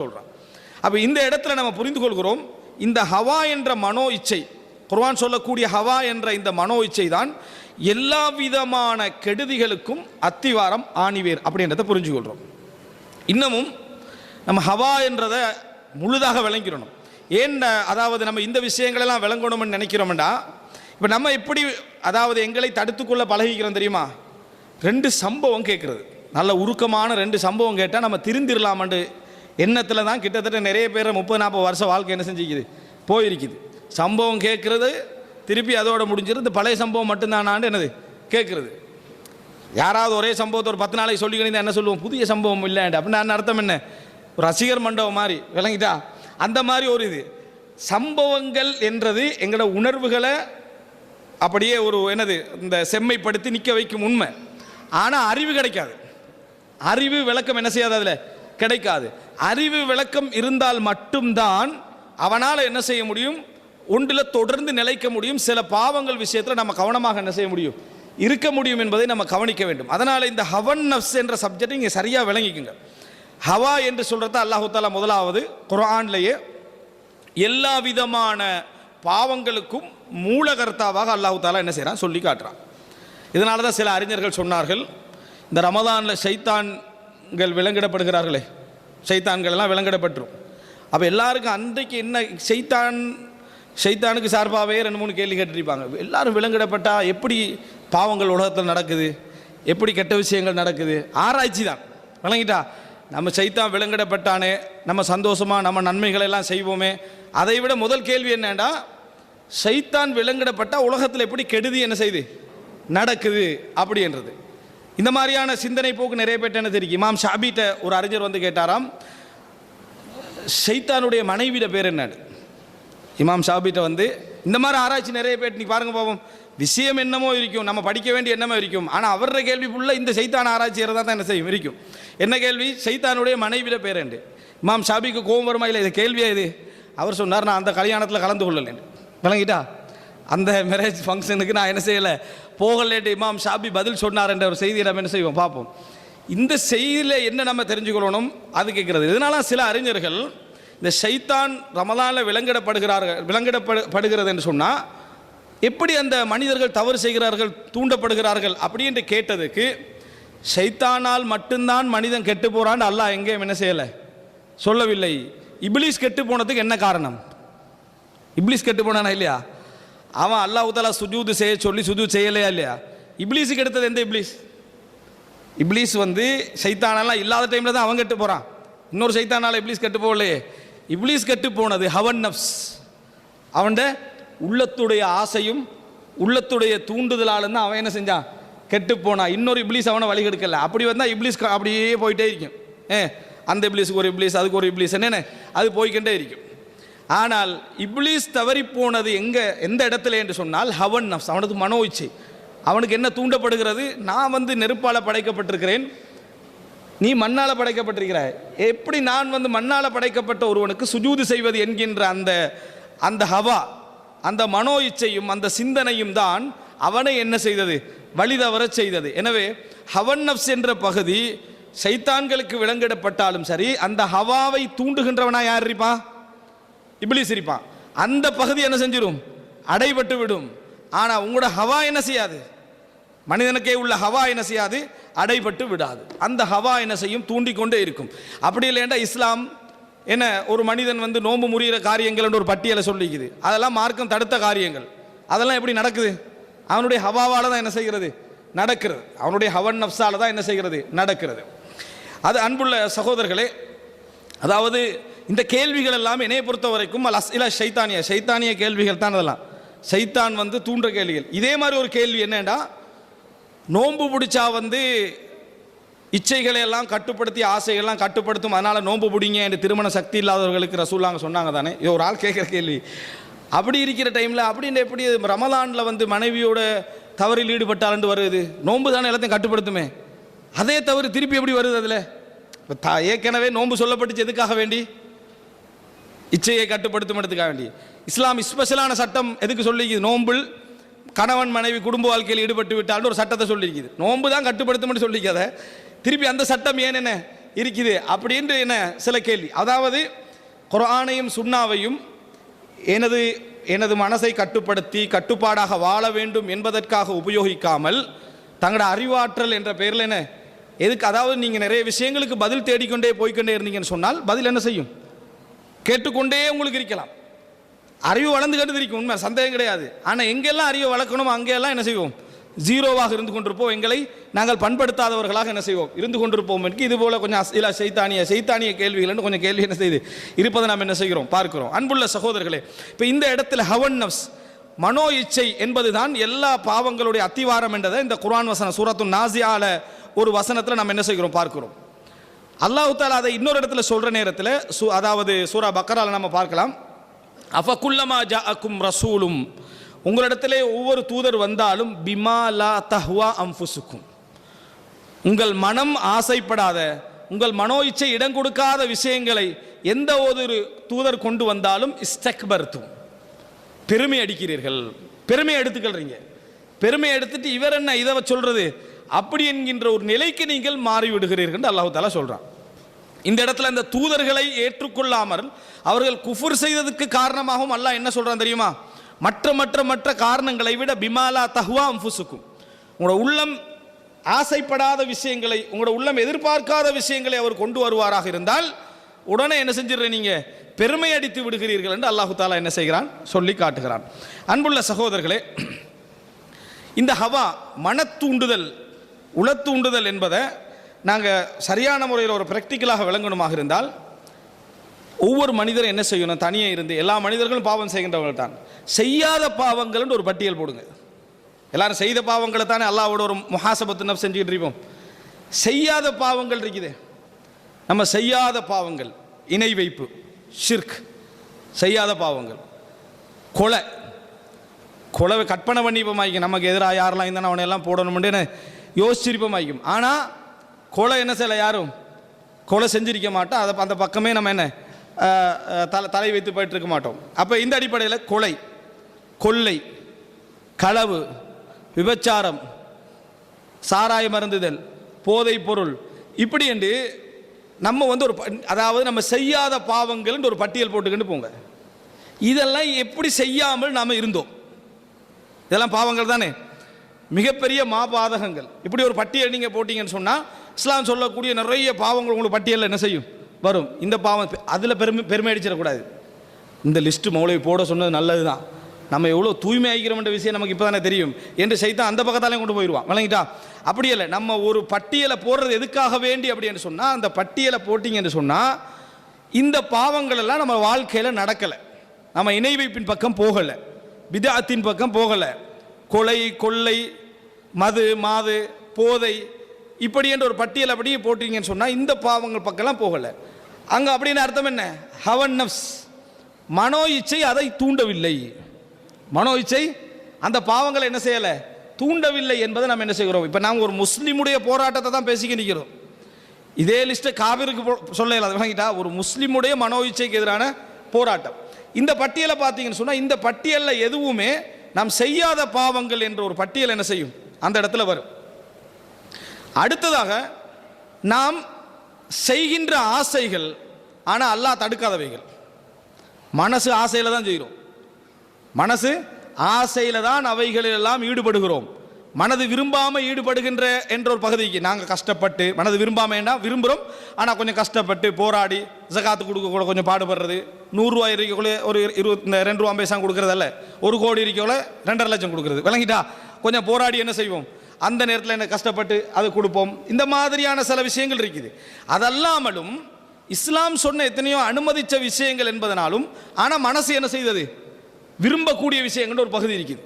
சொல்கிறான் அப்போ இந்த இடத்துல நம்ம புரிந்து கொள்கிறோம் இந்த ஹவா என்ற மனோ இச்சை குர்வான் சொல்லக்கூடிய ஹவா என்ற இந்த மனோ இச்சை தான் எல்லா விதமான கெடுதிகளுக்கும் அத்திவாரம் ஆணிவேர் அப்படின்றத புரிஞ்சு இன்னமும் நம்ம ஹவா என்றதை முழுதாக விளங்கிடணும். ஏன் அதாவது நம்ம இந்த விஷயங்களெல்லாம் விளங்கணும்னு நினைக்கிறோம்டா இப்போ நம்ம எப்படி அதாவது எங்களை தடுத்துக்கொள்ள பழகிக்கிறோம் தெரியுமா? ரெண்டு சம்பவம் கேட்குறது. நல்ல உருக்கமான ரெண்டு சம்பவம் கேட்டால் நம்ம திருந்திரலாமண்டு எண்ணத்தில் தான் கிட்டத்தட்ட நிறைய பேர் முப்பது நாற்பது வருஷம் வாழ்க்கை என்ன செஞ்சுக்குது? போயிருக்குது. சம்பவம் கேட்குறது திருப்பி அதோட முடிஞ்சிருந்து பழைய சம்பவம் மட்டும்தானான்னு என்னது? கேட்குறது. யாராவது ஒரே சம்பவத்தை ஒரு பத்து நாளைக்கு சொல்லிக்கணும் என்ன சொல்லுவோம்? புதிய சம்பவம் இல்லைண்டு அப்படின்னு அர்த்தம் என்ன? ஒரு ரசிகர் மண்டபம் மாதிரி விளங்கிட்டா? அந்த மாதிரி ஒரு இது. சம்பவங்கள் என்றது எங்களோட உணர்வுகளை அப்படியே ஒரு என்னது? இந்த செம்மைப்படுத்தி நிற்க வைக்கும் உண்மை. ஆனால் அறிவு கிடைக்காது. அறிவு விளக்கம் என்ன செய்யாது அதில்? கிடைக்காது. அறிவு விளக்கம் இருந்தால் மட்டும்தான் அவனால் என்ன செய்ய முடியும்? ஒன்றில் தொடர்ந்து நிலைக்க முடியும். சில பாவங்கள் விஷயத்தில் நம்ம கவனமாக என்ன செய்ய முடியும்? இருக்க முடியும் என்பதை நம்ம கவனிக்க வேண்டும். அதனால் இந்த ஹவன் நஃப்ஸ் என்ற சப்ஜெக்ட் இங்கே சரியாக விளங்கிக்குங்க. ஹவா என்று சொல்கிறத அல்லாஹு தாலா முதலாவது குரான்லேயே எல்லா விதமான பாவங்களுக்கும் மூலகர்த்தாவாக அல்லாஹு தாலா என்ன செய்கிறான் சொல்லி காட்டுறான். இதனால தான் சில அறிஞர்கள் சொன்னார்கள் இந்த ரமதானில் சைத்தான்கள் விலங்கிடப்படுகிறார்களே சைத்தான்கள் எல்லாம் விலங்கிடப்பட்டுரும். அப்போ எல்லாருக்கும் அன்றைக்கு என்ன சைத்தான் சைத்தானுக்கு சார்பாகவே ரெண்டு மூணு கேள்வி கேட்டிருப்பாங்க. எல்லாரும் விளங்கிடப்பட்டால் எப்படி பாவங்கள் உலகத்தில் நடக்குது? எப்படி கெட்ட விஷயங்கள் நடக்குது? ஆராய்ச்சி தான். விளங்கிட்டா? நம்ம சைத்தான் விலங்கிடப்பட்டானே நம்ம சந்தோஷமாக நம்ம நன்மைகளை எல்லாம் செய்வோமே. அதை விட முதல் கேள்வி என்னன்னா சைத்தான் விளங்கிடப்பட்டால் உலகத்தில் எப்படி கெடுதி என்ன செய்யுது நடக்குது அப்படின்றது. இந்த மாதிரியான சிந்தனை போக்கு நிறைய பேர்ட்ட என்ன தெரியும்? இமாம் ஷாபிட்ட ஒரு அறிஞர் வந்து கேட்டாராம் ஷைத்தானுடைய மனைவியிட பேர் என்னன்னு இமாம் ஷாபிட்ட வந்து இந்த மாதிரி ஆராய்ச்சி நிறைய பேர் நீ பாருங்க பாவம் விஷயம் என்னமோ இருக்கும் நம்ம படிக்க வேண்டிய என்னமோ இருக்கும் ஆனால் அவரோட கேள்வி ஃபுல்லாக இந்த சைத்தான் ஆராய்ச்சி தான் என்ன செய்யும் இருக்கும். என்ன கேள்வி? சைத்தானுடைய மனைவிட பேர் என்று. இமாம் ஷாபிக்கு கோபம் வருமா? இல்லை இது கேள்வியா இது? அவர் சொன்னார் நான் அந்த கல்யாணத்தில் கலந்து கொள்ளலேன் விளங்கிட்டா? அந்த மேரேஜ் ஃபங்க்ஷனுக்கு நான் என்ன செய்யலை? போகலேட்டு இமாம் ஷாபி பதில் சொன்னார் என்ற ஒரு செய்தியை நம்ம என்ன செய்வோம்? பார்ப்போம். இந்த செய்தியில் என்ன நம்ம தெரிஞ்சுக்கொள்ளணும் அது கேட்குறது. இதனால சில அறிஞர்கள் இந்த ஷைத்தான் ரமலானில் விலங்கிடப்படுகிறார்கள் விலங்கிடப்படுகிறது என்று சொன்னால் எப்படி அந்த மனிதர்கள் தவறு செய்கிறார்கள் தூண்டப்படுகிறார்கள் அப்படி என்று கேட்டதுக்கு ஷைத்தானால் மட்டும்தான் மனிதன் கெட்டு போகிறான்னு அல்லாஹ் எங்கேயும் என்ன செய்யலை? சொல்லவில்லை. இப்லீஸ் கெட்டு போனதுக்கு என்ன காரணம்? இப்லீஸ் கெட்டு போனானா இல்லையா? அவன் அல்லாஹூதாலா சுஜூது செய்ய சொல்லி சுஜூத் செய்யலையா இல்லையா? இப்லீஸுக்கு எடுத்தது எந்த இப்ளீஸ்? இப்லீஸ் வந்து சைத்தானெல்லாம் இல்லாத டைமில் தான் அவன் கெட்டு போகிறான் இன்னொரு சைத்தானால இப்லீஸ் கெட்டு போகலையே. இப்லீஸ் கெட்டு போனது ஹவன் நப்ஸ். அவன்ட உள்ளத்துடைய ஆசையும் உள்ளத்துடைய தூண்டுதலாலும் தான் அவன் என்ன செஞ்சான்? கெட்டு போனான். இன்னொரு இப்ளீஸ் அவனை வழி கெடுக்கல. அப்படி வந்தால் இப்ளீஸ் அப்படியே போயிட்டே இருக்கும். ஏ அந்த இப்ளீஸுக்கு ஒரு இப்ளீஸ் அதுக்கு ஒரு இப்ளீஸ் என்னென்ன? அது போய்கிட்டே இருக்கும். ஆனால் இப்ளீஸ் தவறி போனது எங்கே எந்த இடத்துல என்று சொன்னால் ஹவன் நஃப்ஸ் அவனது மனோ இச்சை அவனுக்கு என்ன தூண்டப்படுகிறது? நான் வந்து நெருப்பால் படைக்கப்பட்டிருக்கிறேன். நீ மண்ணால் படைக்கப்பட்டிருக்கிறாய். எப்படி நான் வந்து மண்ணால் படைக்கப்பட்ட ஒருவனுக்கு சுஜூது செய்வது என்கின்ற அந்த அந்த ஹவா அந்த மனோ இச்சையும் அந்த சிந்தனையும் தான் அவனை என்ன செய்தது? வழிதவரச் செய்தது. எனவே ஹவன் நப்ஸ் என்ற பகுதி சைத்தான்களுக்கு விலங்கிடப்பட்டாலும் சரி அந்த ஹவாவை தூண்டுகின்றவனா யார் இருப்பான் இப்படி சிரிப்பான். அந்த பகுதி என்ன செஞ்சிடும் அடைபட்டு விடும். ஆனால் உங்களோட ஹவா என்ன செய்யாது? மனிதனுக்கே உள்ள ஹவா என்ன செய்யாது? அடைபட்டு விடாது. அந்த ஹவா என்ன செய்யும்? தூண்டிக்கொண்டே இருக்கும். அப்படி இல்லைண்டா இஸ்லாம் என்ன ஒரு மனிதன் வந்து நோம்பு முறிகிற காரியங்கள் ஒரு பட்டியலை சொல்லிக்குது. அதெல்லாம் மார்க்கம் தடுத்த காரியங்கள். அதெல்லாம் எப்படி நடக்குது? அவனுடைய ஹவாவால் தான் என்ன செய்கிறது? நடக்கிறது. அவனுடைய ஹவன் நப்சால தான் என்ன செய்கிறது? நடக்கிறது. அது அன்புள்ள சகோதரர்களே அதாவது இந்த கேள்விகள் எல்லாம் என்னைய பொறுத்த வரைக்கும் அல் அஸ்இலா ஷைத்தானிய. ஷைத்தானிய கேள்விகள் தான் அதெல்லாம். சைத்தான் வந்து தூண்டுற கேள்விகள். இதே மாதிரி ஒரு கேள்வி என்னன்னா நோன்பு பிடிச்சா வந்து இச்சைகளை எல்லாம் கட்டுப்படுத்தி ஆசைகள்லாம் கட்டுப்படுத்தும் அதனால் நோன்பு பிடிங்க என்று திருமண சக்தி இல்லாதவர்களுக்கு ரசூலாங்க சொன்னாங்க தானே. இது ஒரு ஆள் கேட்குற கேள்வி. அப்படி இருக்கிற டைமில் அப்படின்னு எப்படி ரமலானில் வந்து மனைவியோட தவறில் ஈடுபட்டாலண்டு வருது? நோன்பு தானே எல்லாத்தையும் கட்டுப்படுத்துமே. அதே தவறு திருப்பி எப்படி வருது அதில்? இப்போ தா ஏற்கனவே நோன்பு சொல்லப்பட்டுச்சு எதுக்காக வேண்டி? இச்சையை கட்டுப்படுத்தும் இடத்துக்காக வேண்டி. இஸ்லாம் ஸ்பெஷலான சட்டம் எதுக்கு சொல்லிக்குது நோம்பில் கணவன் மனைவி குடும்ப வாழ்க்கையில் ஈடுபட்டு விட்டால்னு ஒரு சட்டத்தை சொல்லியிருக்குது நோன்பு தான் கட்டுப்படுத்தும்னு சொல்லிக்காத திருப்பி அந்த சட்டம் ஏன் என்ன இருக்குது அப்படின்ட்டு என்ன சில கேள்வி. அதாவது குரானையும் சுண்ணாவையும் எனது எனது மனசை கட்டுப்படுத்தி கட்டுப்பாடாக வாழ வேண்டும் என்பதற்காக உபயோகிக்காமல் தங்களோட அறிவாற்றல் என்ற பெயரில் என்ன? எதுக்கு அதாவது நீங்கள் நிறைய விஷயங்களுக்கு பதில் தேடிக்கொண்டே போய்க்கொண்டே இருந்தீங்கன்னு சொன்னால் பதில் என்ன செய்யும்? கேட்டுக்கொண்டே உங்களுக்கு இருக்கலாம். அறிவு வளர்ந்து கண்டு இருக்கும் உண்மை சந்தேகம் கிடையாது. ஆனால் எங்கெல்லாம் அறிவை வளர்க்கணுமோ அங்கெல்லாம் என்ன செய்வோம்? ஜீரோவாக இருந்து கொண்டிருப்போம். எங்களை நாங்கள் பண்படுத்தாதவர்களாக என்ன செய்வோம்? இருந்து கொண்டிருப்போம் என்று இது போல கொஞ்சம் அசில சைத்தானிய சைத்தானிய கேள்விகள் கொஞ்சம் கேள்வி என்ன செய்யுது இருப்பதை நாம் என்ன செய்கிறோம்? பார்க்கிறோம். அன்புள்ள சகோதரர்களே இப்போ இந்த இடத்துல ஹவன் நப்ஸ் மனோ இச்சை என்பதுதான் எல்லா பாவங்களுடைய அத்திவாரம் என்றதை இந்த குரான் வசனம் சூரத்து நாசியால ஒரு வசனத்தில் நம்ம என்ன செய்கிறோம்? பார்க்கிறோம். அல்லாஹு தாலா அதை இன்னொரு இடத்துல சொல்கிற நேரத்தில் சு அதாவது சூரா பக்கரால் நம்ம பார்க்கலாம். அஃபகுல்லமா ஜாஅக்கும் ரசூலும் உங்களிடத்திலே ஒவ்வொரு தூதர் வந்தாலும் பிமா லா தஹ்வா அம்ஃபுசுக்கும் உங்கள் மனம் ஆசைப்படாத உங்கள் மனோ இச்சை இடம் கொடுக்காத விஷயங்களை எந்த ஒரு தூதர் கொண்டு வந்தாலும் இஸ்தக்பர்த்தும் பெருமை அடிக்கிறீர்கள். பெருமை எடுத்துக்கொள்றீங்க. பெருமை எடுத்துட்டு இவர் என்ன இதை சொல்றது? அப்படி என்கின்ற ஒரு நிலைக்கு நீங்கள் மாறிவிடுகிறீர்கள் அல்லாஹு தாலா சொல்றான். இந்த இடத்துல இந்த தூதர்களை ஏற்றுக்கொள்ளாமல் அவர்கள் குஃபுர் செய்ததுக்கு காரணமாகவும் அல்லாஹ் என்ன சொல்கிறான் தெரியுமா? மற்ற மற்ற மற்ற காரணங்களை விட பிமாலா தஹ்வா அம்புசுக்கும் உங்களோட உள்ளம் ஆசைப்படாத விஷயங்களை உங்களோட உள்ளம் எதிர்பார்க்காத விஷயங்களை அவர் கொண்டு வருவாராக இருந்தால் உடனே என்ன செஞ்சிடுற நீங்கள் பெருமை அடித்து விடுகிறீர்கள் என்று அல்லாஹு தாலா என்ன செய்கிறான்? சொல்லி காட்டுகிறான். அன்புள்ள சகோதரர்களே இந்த ஹவா மன தூண்டுதல் உள உளத்தூண்டுதல் என்பதை நாங்கள் சரியான முறையில் ஒரு ப்ராக்டிக்கலாக விளங்கணுமாக இருந்தால் ஒவ்வொரு மனிதரும் என்ன செய்யணும்? தனியே இருந்து எல்லா மனிதர்களும் பாவம் செய்கின்றவர்கள் தான். செய்யாத பாவங்கள்னு ஒரு பட்டியல் போடுங்க. எல்லாரும் செய்த பாவங்களை தானே அல்லாவோட ஒரு முஹாசபத்து நம்ம செஞ்சுக்கிட்டு இருப்போம் செய்யாத பாவங்கள் இருக்குது. நம்ம செய்யாத பாவங்கள் இணை வைப்பு ஷிர்க் செய்யாத பாவங்கள். கொலை. கொலை கற்பனை பண்ணிப்போமாய்க்கும் நமக்கு எதிராக யாரெல்லாம் இருந்தாலும் அவனை எல்லாம் போடணும்னு யோசிச்சிருப்போமாய்க்கும் ஆனால் கொலை என்ன செய்யலை யாரும்? கொலை செஞ்சிருக்க மாட்டோம். அதை அந்த பக்கமே நம்ம என்ன? தலை தலை வைத்து போயிட்டு இருக்க மாட்டோம். அப்போ இந்த அடிப்படையில் கொலை கொள்ளை களவு விபச்சாரம் சாராய மருந்துதல் போதைப் பொருள் இப்படி என்று நம்ம வந்து ஒரு அதாவது நம்ம செய்யாத பாவங்கள்னு ஒரு பட்டியல் போட்டுக்கிட்டு போங்க. இதெல்லாம் எப்படி செய்யாமல் நாம் இருந்தோம்? இதெல்லாம் பாவங்கள் தானே? மிகப்பெரிய மாபாதகங்கள். இப்படி ஒரு பட்டியல் நீங்கள் போட்டிங்கன்னு சொன்னால் இஸ்லாம் சொல்லக்கூடிய நிறைய பாவங்கள் உங்களுக்கு பட்டியலில் என்ன செய்யும்? வரும். இந்த பாவம் அதில் பெருமை பெருமை அடிச்சிடக்கூடாது. இந்த லிஸ்ட்டு மௌளவி போட சொன்னது நல்லது தான் நம்ம எவ்வளோ தூய்மை ஆகிக்கிறோம்ன்ற விஷயம் நமக்கு இப்போ தானே தெரியும். என்று சைத்தான் அந்த பக்கத்தாலையும் கொண்டு போயிடுவான். விளங்கிட்டா? அப்படி இல்லை. நம்ம ஒரு பட்டியலை போடுறது எதுக்காக வேண்டி அப்படின்னு சொன்னால் அந்த பட்டியலை போட்டிங்கன்னு சொன்னால் இந்த பாவங்கள் எல்லாம் நம்ம வாழ்க்கையில் நடக்கலை. நம்ம இணை வைப்பின் பக்கம் போகலை. விதாத்தின் பக்கம் போகலை. கொலை கொள்ளை மது மாது போதை இப்படி என்ற ஒரு பட்டியல் அப்படியே போட்டீங்கன்னு சொன்னால் இந்த பாவங்கள் பக்கம்லாம் போகலை. அங்கே அப்படின்னு அர்த்தம் என்ன? ஹவன் நப்ஸ் மனோ இச்சை அதை தூண்டவில்லை. மனோ இச்சை அந்த பாவங்களை என்ன செய்யலை? தூண்டவில்லை என்பதை நம்ம என்ன செய்கிறோம்? இப்போ நாங்கள் ஒரு முஸ்லீமுடைய போராட்டத்தை தான் பேசிக்க நிற்கிறோம் இதே லிஸ்ட்டை காவிருக்கு போ- சொல்ல இயலாது ஒரு முஸ்லீமுடைய மனோ இச்சைக்கு எதிரான போராட்டம். இந்த பட்டியலை பார்த்தீங்கன்னு சொன்னால் இந்த பட்டியலில் எதுவுமே நாம் செய்யாத பாவங்கள் என்ற ஒரு பட்டியல் என்ன செய்யும்? அந்த இடத்துல வரும். அடுத்ததாக நாம் செய்கின்ற ஆசைகள் ஆனால் அல்லாஹ் தடுக்காதவைகள். மனசு ஆசையில் தான் செய்கிறோம் மனசு ஆசையில் தான் அவைகளிலெல்லாம் ஈடுபடுகிறோம். மனது விரும்பாமல் ஈடுபடுகின்ற என்ற ஒரு பகுதிக்கு நாங்கள் கஷ்டப்பட்டு மனது விரும்பாமேன்னா விரும்புகிறோம் ஆனால் கொஞ்சம் கஷ்டப்பட்டு போராடி ஜகாத்து கொடுக்க கூட கொஞ்சம் பாடுபடுறது நூறுரூவா இருக்கக்குள்ளே ஒரு இருபத்தி இந்த ரெண்டு ரூபா பைசா கொடுக்குறதல்ல ஒரு கோடி இருக்கக்குள்ள ரெண்டரை லட்சம் கொடுக்குறது. விளங்கிட்டா? கொஞ்சம் போராடி என்ன செய்வோம்? அந்த நேரத்தில் என்ன கஷ்டப்பட்டு அதை கொடுப்போம். இந்த மாதிரியான சில விஷயங்கள் இருக்குது. அதல்லாமலும் இஸ்லாம் சொன்ன எத்தனையோ அனுமதித்த விஷயங்கள் என்பதனாலும் ஆனால் மனசு என்ன செய்தது? விரும்பக்கூடிய விஷயங்கள்னு ஒரு பகுதி இருக்குது.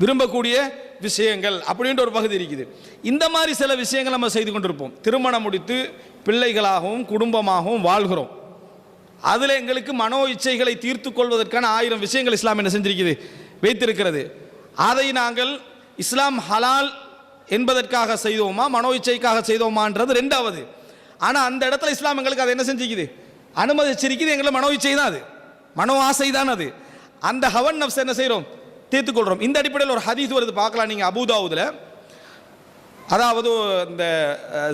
விரும்பக்கூடிய விஷயங்கள் அப்படின்ற ஒரு பகுதி இருக்குது. இந்த மாதிரி சில விஷயங்கள் நம்ம செய்து கொண்டிருப்போம். திருமணம் முடித்து பிள்ளைகளாகவும் குடும்பமாகவும் வாழ்கிறோம். அதில் எங்களுக்கு மனோ இச்சைகளை தீர்த்து கொள்வதற்கான ஆயிரம் விஷயங்கள் இஸ்லாம் என்ன செஞ்சிருக்குது? வைத்திருக்கிறது. அதை நாங்கள் இஸ்லாம் ஹலால் என்பதற்காக செய்தோமா மனோ இச்சைக்காக செய்தோமான்றது ரெண்டாவது. ஆனால் அந்த இடத்துல இஸ்லாம் எங்களுக்கு அதை என்ன செஞ்சுக்குது? அனுமதிச்சிருக்குது எங்களை மனோ இச்சை தான் அது. மனோ ஆசை தான் அது. அந்த ஹவன் நப்ஸ் என்ன செய்கிறோம் தீர்த்துக்கொள்கிறோம் இந்த அடிப்படையில் ஒரு ஹதீஸ் வருது பார்க்கலாம் நீங்கள் அபுதாவுதில். அதாவது இந்த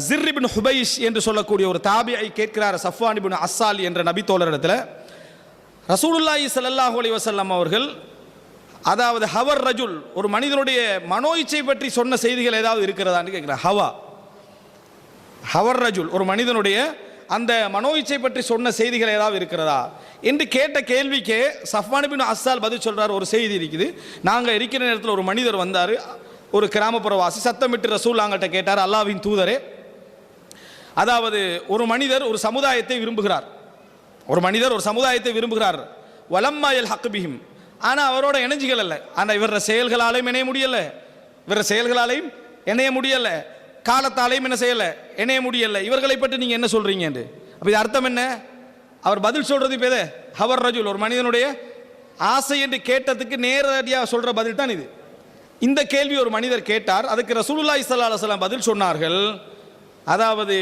ஜிர்ரிபின் ஹுபைஷ் என்று சொல்லக்கூடிய ஒரு தாபியை கேட்கிறார் சஃப்வானிபின் அஸ்ஸால் என்ற நபித்தோழரிடத்தில். ரசூலுல்லாஹி சல்லாஹூ அலி வசல்லாம் அவர்கள் அதாவது ஹவர் ரஜுல் ஒரு மனிதனுடைய மனோ இச்சை பற்றி சொன்ன செய்திகள் ஏதாவது இருக்கிறதான்னு கேட்குறேன். ஹவா. ஹவர் ரஜுல் ஒரு மனிதனுடைய அந்த மனோ இச்சை பற்றி சொன்ன செய்திகள் ஏதாவது இருக்கிறதா? என்று கேட்ட கேள்விக்கே சஃப்மானிபின் அஸ்ஸால் பதில் சொல்கிறார் ஒரு செய்தி இருக்குது. நாங்கள் இருக்கிற நேரத்தில் ஒரு மனிதர் வந்தார் ஒரு கிராமப்புறவாசி சத்தமிட்டு ரசூல் நாங்கள்கிட்ட கேட்டார் அல்லாவின் தூதரே. அதாவது ஒரு மனிதர் ஒரு சமுதாயத்தை விரும்புகிறார். ஒரு மனிதர் ஒரு சமுதாயத்தை விரும்புகிறார். வலம்மாயல் ஹக்குபிஹிம் ஆனால் அவரோட இணைஞ்சிகள் அல்ல. ஆனால் இவர செயல்களாலையும் இணைய முடியலை. இவர செயல்களாலையும் இணைய முடியலை. காலத்தாலையும் என்ன செய்யலை. இணைய முடியலை. இவர்களை பற்றி நீங்கள் என்ன சொல்கிறீங்க என்று? அப்போ இது அர்த்தம் என்ன? அவர் பதில் சொல்கிறது இப்போ எது? ஹவர் ரஜுல் ஒரு மனிதனுடைய ஆசை என்று கேட்டதுக்கு நேரடியாக சொல்கிற பதில் தான் இது. இந்த கேள்வி ஒரு மனிதர் கேட்டார். அதுக்கு ரசூலுல்லா ஸல்லல்லாஹு அலுவலாம் பதில் சொன்னார்கள். அதாவது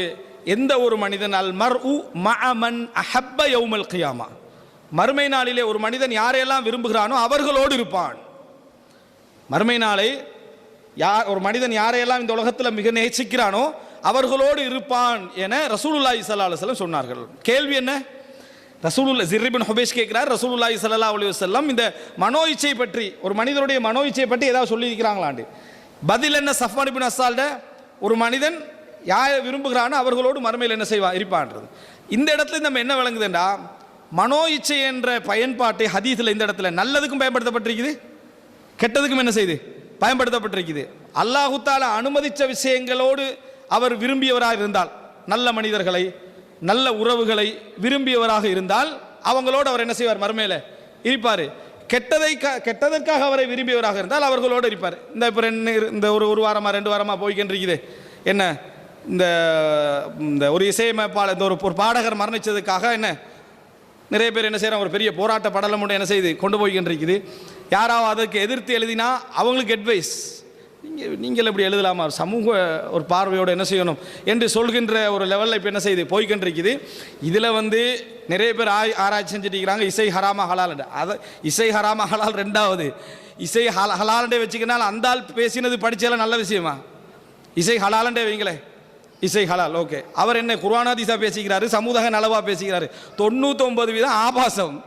எந்த ஒரு மனிதன் அல் மர் உ மன் அஹப்ப யௌமல் கியாமா. மறுமை நாளிலே ஒரு மனிதன் யாரையெல்லாம் விரும்புகிறானோ அவர்களோடு இருப்பான். மறுமை நாளை யார் ஒரு மனிதன் யாரையெல்லாம் இந்த உலகத்தில் மிக நேசிக்கிறானோ அவர்களோடு இருப்பான் என ரசூலுல்லாஹி ஸல்லல்லாஹு அலைஹி சொன்னார்கள். கேள்வி என்ன? ரசூலுல்லா ஜிர்ரிபின் ஹொபேஷ் கேட்கிறார் ரசூலுல்லாஹி ஸல்லல்லாஹு அலி வல்லம் இந்த மனோ இச்சை பற்றி ஒரு மனிதனுடைய மனோ இச்சை பற்றி ஏதாவது சொல்லியிருக்கிறாங்களாண்டு. பதில் என்ன சஃப்வான் பின் அசால்ட ஒரு மனிதன் யாரை விரும்புகிறானோ அவர்களோடு மறுமையில் என்ன செய்வான் இருப்பான்றது. இந்த இடத்துல நம்ம என்ன விளங்குதுண்டா? மனோ இச்சை என்ற பயன்பாட்டை ஹதீஸில் இந்த இடத்துல நல்லதுக்கும் பயன்படுத்தப்பட்டிருக்குது கெட்டதுக்கும் என்ன செய்யுது பயன்படுத்தப்பட்டிருக்குது. அல்லாஹுத்தால அனுமதித்த விஷயங்களோடு அவர் விரும்பியவராக இருந்தால் நல்ல மனிதர்களை நல்ல உறவுகளை விரும்பியவராக இருந்தால் அவங்களோடு அவர் என்ன செய்வார்? மறுமையில் இருப்பார். கெட்டதை கெட்டதற்காக அவரை விரும்பியவராக இருந்தால் அவர்களோடு இருப்பார். இந்த இப்போ ரெண்டு இந்த ஒரு ஒரு வாரமாக ரெண்டு வாரமாக போய்கின்றிருக்குது என்ன? இந்த இந்த ஒரு இசையமைப்பாளர் இந்த ஒரு ஒரு பாடகர் மரணிச்சதுக்காக என்ன? நிறைய பேர் என்ன செய்கிறாங்க ஒரு பெரிய போராட்ட படலம் ஒன்று என்ன செய்யுது கொண்டு போய்கின்றிருக்குது. இருக்குது யாராவது அதற்கு எதிர்த்து எழுதினா அவங்களுக்கு அட்வைஸ் நீங்கள் நீங்கள் எப்படி எழுதலாமா? சமூக ஒரு பார்வையோடு என்ன செய்யணும் என்று சொல்கின்ற ஒரு லெவலில் இப்போ என்ன செய்யுது போய்கின்றிருக்குது. இதில் வந்து நிறைய பேர் ஆய் ஆராய்ச்சி செஞ்சுட்டு இசை ஹராமா ஹலால் அதை இசை ஹராமா ஹலால் ரெண்டாவது. இசை ஹலாலண்டே வச்சுக்கினால் அந்த ஆள் பேசினது படித்தால நல்ல விஷயமா? இசை ஹலாலண்டே வைங்களேன். இசை ஹலால் ஓகே. அவர் என்ன குர்வானாதிசா பேசிக்கிறாரு சமூக நலவா பேசிக்கிறாரு. தொண்ணூத்தொன்பது வீதம் ஆபாசம்.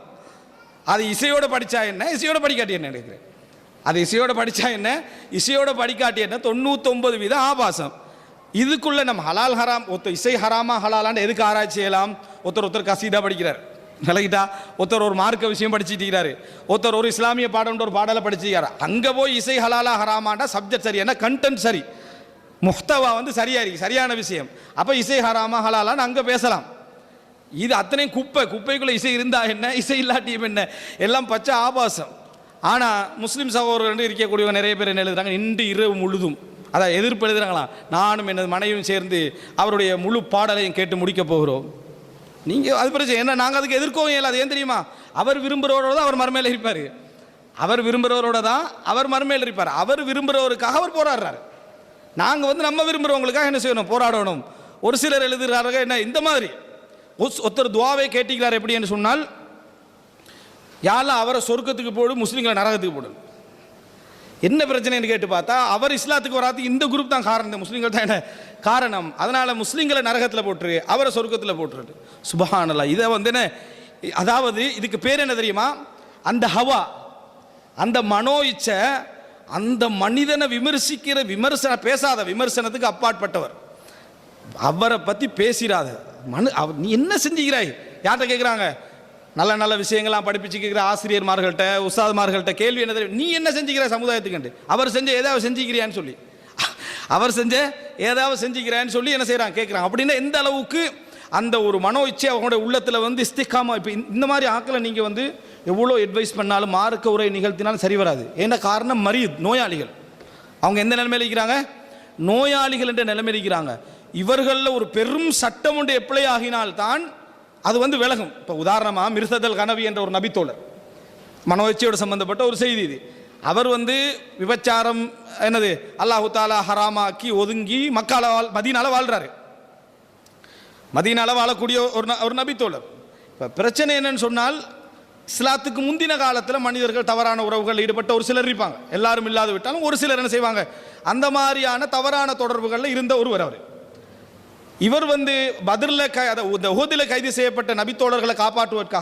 அது இசையோட படித்தா என்ன? இசையோட படிக்காட்டி என்ன நினைக்கிறேன்? அது இசையோட படித்தா என்ன? இசையோட படிக்காட்டி என்ன? தொண்ணூத்தொன்பது வீதம் ஆபாசம். இதுக்குள்ளே நம்ம ஹலால் ஹராம் ஒருத்தர் இசை ஹராமா ஹலாலான்னு எதுக்கு ஆராய்ச்சி செய்யலாம்? ஒருத்தர் ஒருத்தர் கசீதா படிக்கிறார். விலகிட்டா ஒருத்தர் ஒரு மார்க்க விஷயம் படிச்சுட்டிருக்கிறாரு ஒருத்தர் ஒரு இஸ்லாமிய பாடம்ன்ற ஒரு பாடலை படிச்சுக்கிறாரு அங்கே போய் இசை ஹலாலா ஹராமாண்டா சப்ஜெக்ட் சரி என்ன கண்டென்ட் சரி. முஹ்தவா வந்து சரியாக இருக்கு சரியான விஷயம். அப்போ இசை ஹராமா ஹலாலான்னு அங்கே பேசலாம். இது அத்தனையும் குப்பை குப்பைக்குள்ளே இசை இருந்தால் என்ன இசை இல்லாட்டியும் என்ன? எல்லாம் பச்சை ஆபாசம். ஆனால் முஸ்லீம் சகோதரர்கள் இருக்கக்கூடியவங்க நிறைய பேர் என்ன எழுதுறாங்க? இன்று இரவு முழுதும். அதான் எதிர்ப்பு எழுதுறாங்களாம். நானும் எனது மனைவியும் சேர்ந்து அவருடைய முழு பாடலையும் கேட்டு முடிக்க போகிறோம். நீங்கள் அது பிரச்சனை என்ன? நாங்கள் அதுக்கு எதிர்க்கவும் இயலாது ஏன் தெரியுமா? அவர் விரும்புகிறவரோட தான் அவர் மறுமையில் இருப்பார். அவர் விரும்புகிறவரோட தான் அவர் மறுமையில் இருப்பார். அவர் விரும்புகிறவருக்காக அவர் போராடுறாரு. நாங்கள் வந்து நம்ம விரும்புகிறவங்களுக்காக என்ன செய்யணும்? போராடணும். ஒரு சிலர் எழுதுகிறார்கள் என்ன இந்த மாதிரி. ஒருத்தர் துவாவை கேட்டிக்கிறார் எப்படி என்று சொன்னால் யாரெல்லாம் அவரை சொர்க்கத்துக்கு போடு முஸ்லீம்களை நரகத்துக்கு போடு. என்ன பிரச்சனைன்னு கேட்டு பார்த்தா அவர் இஸ்லாத்துக்கு வராது இந்த குரூப் தான் காரணம். இந்த முஸ்லீம்கள் தான் என்ன காரணம். அதனால் முஸ்லீம்களை நரகத்தில் போட்டுரு அவரை சொர்க்கத்தில் போட்டுரு. சுபஹானல்லா. இதை வந்து என்ன அதாவது இதுக்கு பேர் என்ன தெரியுமா? அந்த ஹவா அந்த மனோ இச்சை அந்த மனிதனை விமர்சிக்கிற விமர்சன பேசாத விமர்சனத்துக்கு அப்பாற்பட்டவர். அவரை பற்றி பேசிடாத மனு அவர் நீ என்ன செஞ்சுக்கிறாய்? யார்கிட்ட கேட்குறாங்க நல்ல நல்ல விஷயங்கள்லாம் படிப்பிச்சு கேட்குற ஆசிரியர்மார்கள்ட்ட உஸ்தாதுமார்கள்ட்ட கேள்வி என்ன தெரியும்? நீ என்ன செஞ்சுக்கிற சமுதாயத்துக்கு அவர் செஞ்ச ஏதாவது செஞ்சுக்கிறியான்னு சொல்லி. அவர் செஞ்ச ஏதாவது செஞ்சுக்கிறான்னு சொல்லி என்ன செய்கிறாங்க கேட்குறாங்க அப்படின்னா எந்த அளவுக்கு அந்த ஒரு மனோ இச்சை அவங்களோட உள்ளத்தில் வந்து இஸ்திகாமா இப்போ இந்த மாதிரி ஆக்களை நீங்கள் வந்து எவ்வளோ அட்வைஸ் பண்ணாலும் மார்க்க உரை நிகழ்த்தினாலும் சரி வராது. ஏன்னா காரணம்? மரியத் நோயாளிகள். அவங்க எந்த நிலைமையில் இருக்கிறாங்க? நோயாளிகள் என்ற நிலைமையில் இருக்கிறாங்க. இவர்களில் ஒரு பெரும் சட்டம் ஒன்று எப்ளை ஆகினால்தான் அது வந்து விலகும். இப்போ உதாரணமாக மிருசதல் கனவி என்ற ஒரு நபித்தோழர். மனோச்சியோடு சம்பந்தப்பட்ட ஒரு செய்தி இது. அவர் வந்து விபச்சாரம் என்னது அல்லாஹு தாலா ஹராமாக்கி ஒதுங்கி மக்கால வாழ் மதியனால வாழ்கிறாரு மதியனால வாழக்கூடிய ஒரு ந- ஒரு நபித்தோழர். இப்போ பிரச்சனை என்னன்னு சொன்னால் இஸ்லாத்துக்கு முந்தின காலத்தில் மனிதர்கள் தவறான உறவுகள் ஈடுபட்ட ஒரு சிலர் இருப்பாங்க. எல்லாரும் இல்லாது விட்டாலும் ஒரு சிலர் என்ன செய்வாங்க? அந்த மாதிரியான தவறான தொடர்புகளில் இருந்த ஒருவர் அவர். இவர் வந்து பதிரில் க இந்த உஹதில் கைது செய்யப்பட்ட நபித்தோழர்களை காப்பாற்றுவதற்காக